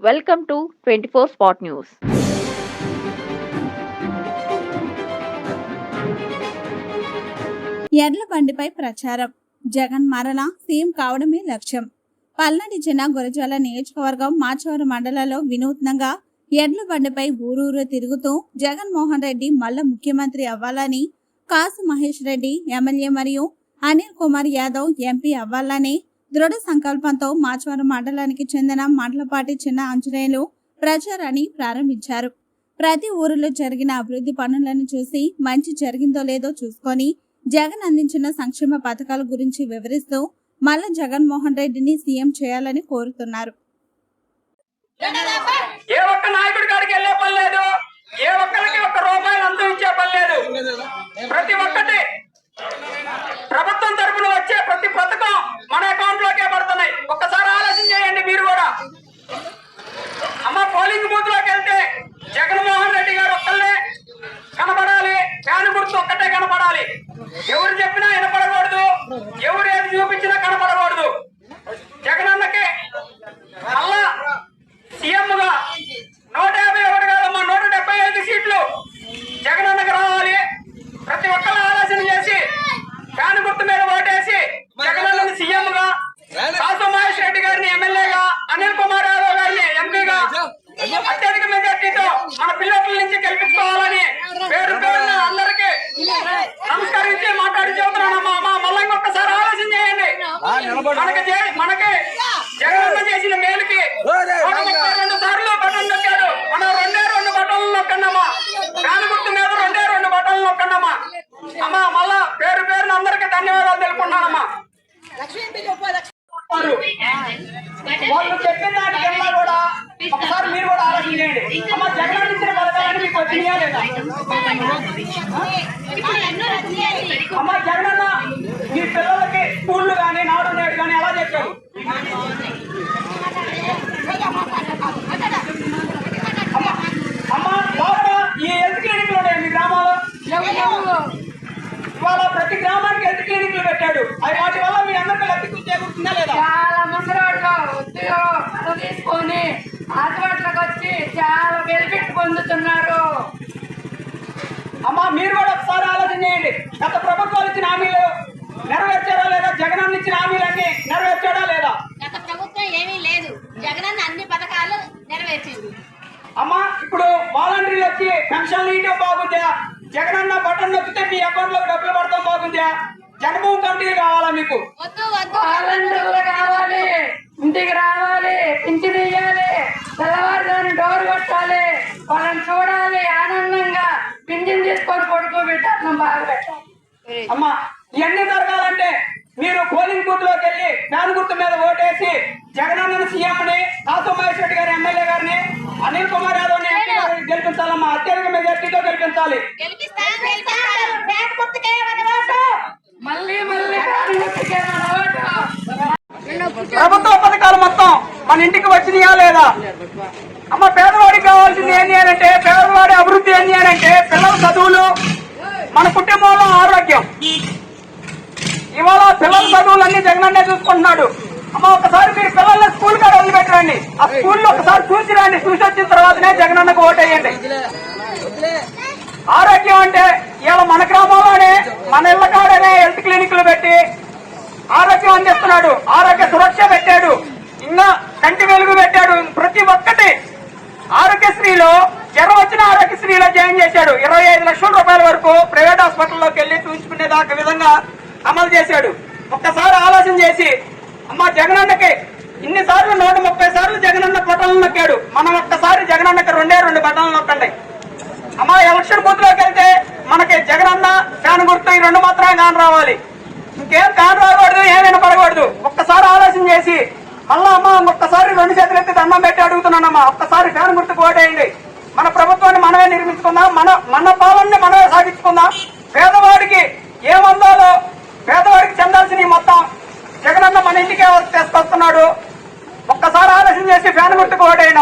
Welcome to twenty four spot news. ఎడ్ల బండిపై ప్రచారం. జగన్ మరణ సీఎం కావడమే లక్ష్యం. పల్నాడు జిల్లా గురజాల నియోజకవర్గం మాచవరం మండలంలో వినూత్నంగా ఎడ్ల బండిపై ఊరూరు తిరుగుతూ జగన్మోహన్ రెడ్డి మళ్ళా ముఖ్యమంత్రి అవ్వాలని కాసు మహేష్ రెడ్డి ఎమ్మెల్యే మరియు అనిల్ కుమార్ యాదవ్ ఎంపీ అవ్వాలని దృఢ సంకల్పంతో మాచవరం మండలానికి చెందిన మండలపాటి చిన్న ఆంజనేయులు ప్రచారాన్ని ప్రారంభించారు. ప్రతి ఊరిలో జరిగిన అభివృద్ధి పనులను చూసి మంచి జరిగిందో లేదో చూసుకొని జగన్ అందించిన సంక్షేమ పథకాల గురించి వివరిస్తూ మల్ల జగన్మోహన్ రెడ్డిని సీఎం చేయాలని కోరుతున్నారు ఏ ఒక్క నాయకుడి కాడికి వెళ్ళే పని లేదు ఏ ఒక్కరికి ఒక్క రూపాయలు అందం ఇచ్చే పని లేదు ప్రతి ఒక్కటి ప్రభుత్వం తరపున వచ్చే ప్రతి పథకం మన అకౌంట్ లోకే పడుతున్నాయి ఒక్కసారి ఆలోచన చేయండి మీరు కూడా అమ్మ పోలింగ్ బూత్లోకి వెళ్తే జగన్మోహన్ రెడ్డి గారు ఒక్కళ్ళే కనపడాలి ఫ్యాన్ గుర్తు ఒక్కటే కనపడాలి ఎవరు చెప్పినా వినపడకూడదు ఎవరు ఏది చూపించినా కనపడకూడదు జగనన్నకి మళ్ళా సీఎం గా నూట యాభై ఒకటి కాదమ్మా నూట డెబ్బై ఐదు సీట్లు జగనన్నకు రావాలి ప్రతి ఒక్కరు ఆలోచన చేసి ఫ్యాన్ గుర్తు మీద ఓటేసి జగనన్నని సీఎం గా కాసు మహేష్ రెడ్డి గారిని ఎమ్మెల్యేగా అనిల్ కుమార్ యాదవ్ గారిని ఎంపీగా అత్యధిక మెజార్టీతో మన పిల్లల నుంచి గెలిపించుకోవాలని పేరు పేరున అందరికీ నమస్కరించి మాట్లాడి చెబుతున్నానమ్మా అమ్మా మళ్ళీ ఇంకొకసారి ఆలోచన చేయండి మనకి మనకి. చేసిన మేలుకి రెండు సార్లు బటన్ నొక్కాడు. మనం రెండే రెండు బటన్లు నొక్కన్నమ్మా. గుర్తు మీద రెండే రెండు బటన్లు నొక్కన్నమ్మా. అమ్మా మళ్ళా పేరు పేరున అందరికీ ధన్యవాదాలు తెలుపుకున్నానమ్మా వారు వాళ్ళు చెప్పిన దానికన్నా కూడా ఒకసారి మీరు కూడా ఆలోచన చేయండి. అమ్మ జగన్ ఇచ్చిన పథకాలని మీకు వచ్చినాయా లేదా? అమ్మ జగనన్న మీ పిల్లలకి స్కూళ్ళు కానీ నాడు నేడు కానీ ఎలా చెప్పారు అమ్మ అమ్మ లోపల ఈ హెల్త్ క్లినిక్లు ఉన్నాయి మీ గ్రామాల్లో ఇవాళ ప్రతి గ్రామానికి హెల్త్ పెట్టాడు అవి వాటి వల్ల మీ అందరికీ లబ్ధి చేకూరుతుందా లేదా? చాలా ముసలోళ్ళు ఉద్యోగం తీసుకొని హాస్పిటల్కి వచ్చి చాలా బెనిఫిట్ పొందుతున్నారు అమ్మా మీరు కూడా ఒకసారి ఆలోచన చేయండి. గత ప్రభుత్వాలు ఇచ్చిన హామీలు నెరవేర్చారా లేదా? జగన్ ఇచ్చిన హామీలన్నీ నెరవేర్చాడా లేదా? గత ప్రభుత్వం ఏమీ లేదు. జగనన్న అన్ని పథకాలు నెరవేర్చింది. అమ్మా ఇప్పుడు వాలంటీర్లు వచ్చి పెన్షన్లు ఇవ్వడం బాగుందా? జగనన్న బటన్ నొక్కితే మీ అకౌంట్లో డబ్బులు పడతాం బాగుందా? జగన్మోహన్ కమిటీ కావాలా మీకు? కావాలి. ఇంటికి రావాలి పింఛన్ ఇయ్యాలి తెల్లవారుదాన్ని డోర్ కొట్టాలి వాళ్ళని చూడాలి ఆనందంగా పింఛన్ తీసుకొని పడుకోబెట్టాలి బాగా పెట్టాలి. అమ్మా ఇవన్నీ జరగాలంటే మీరు పోలింగ్ బూత్లోకి వెళ్ళి ఫ్యాన్ గుర్తు మీద ఓటేసి జగనన్న సీఎం ని కాసు మహేష్ రెడ్డి గారి ఎమ్మెల్యే గారిని అనిల్ కుమార్ యాదవ్ని గెలిపించాలమ్మా. అత్యధిక మెజార్టీతో గెలిపించాలి గెలిపిస్తాం గెలిపిస్తాం బ్యాంక్ గుర్తుకే మన ఓటు మళ్ళీ మళ్ళీ ప్రారంభించే మన ఓటు ప్రభుత్వ పథకాలు మొత్తం మన ఇంటికి వచ్చినాయా లేదా? అమ్మ పేదవాడికి కావాల్సింది ఏంటి అని అంటే పేదవాడి అభివృద్ధి ఏంటి అని అంటే పిల్లల చదువులు మన కుటుంబంలో ఆరోగ్యం. ఇవాళ పిల్లల చదువులన్నీ జగనన్నే చూసుకుంటున్నాడు. అమ్మ ఒకసారి మీరు పిల్లల్ని స్కూల్ కాడ వదిలిపెట్టరండి. ఆ స్కూల్లో ఒకసారి చూసి రండి. చూసి వచ్చిన తర్వాతనే జగనన్నకు ఓటేయండి ఆరోగ్యం అంటే ఇవాళ మన గ్రామంలోనే మన ఇళ్ళ కాడనే హెల్త్ క్లినిక్లు పెట్టి ఆరోగ్యం అందిస్తున్నాడు. ఆరోగ్య సురక్ష పెట్టాడు ఇంకా కంటి వెలుగు పెట్టాడు ప్రతి ఒక్కటి ఆరోగ్యశ్రీలో జ్వరం వచ్చిన ఆరోగ్యశ్రీలో చేశాడు? ఇరవై ఐదు లక్షల రూపాయల వరకు ప్రైవేట్ హాస్పిటల్లోకి వెళ్ళి చూపించుకునే దాకా విధంగా అమలు చేశాడు. ఒక్కసారి ఆలోచన చేసి అమ్మ జగనన్నకి ఇన్ని సార్లు నూట ముప్పై సార్లు జగనన్న బటన్లు నొక్కాడు. మనం ఒక్కసారి జగనన్నకి రెండే రెండు బటన్లు నొక్కండి. అమ్మ ఎలక్షన్ బూత్లోకి వెళ్తే మనకి జగనన్న ఫ్యాన్ గుర్తు ఈ రెండు మాత్రమే కాని రావాలి. ఇంకేం కాని రాకూడదు ఏం వినపడకూడదు. ఒక్కసారి ఆలోచన చేసి మళ్ళా అమ్మ ఒక్కసారి రెండు చేతులు ఎత్తి దండం పెట్టి అడుగుతున్నానమ్మా. ఒక్కసారి ఫ్యాన్ గుర్తు కోటేయండి మన ప్రభుత్వాన్ని మనమే నిర్మించుకుందాం మన మన పాలనని మనమే సాగించుకుందాం పేదవాడికి ఏమందాలో పేదవాడికి చెందాల్సిన మొత్తం జగనన్న మన ఇంటికే తెస్తున్నాడు ఒక్కసారి ఆలోచన చేసి ఫ్యాన్ గుర్తుకు ఓటేయండి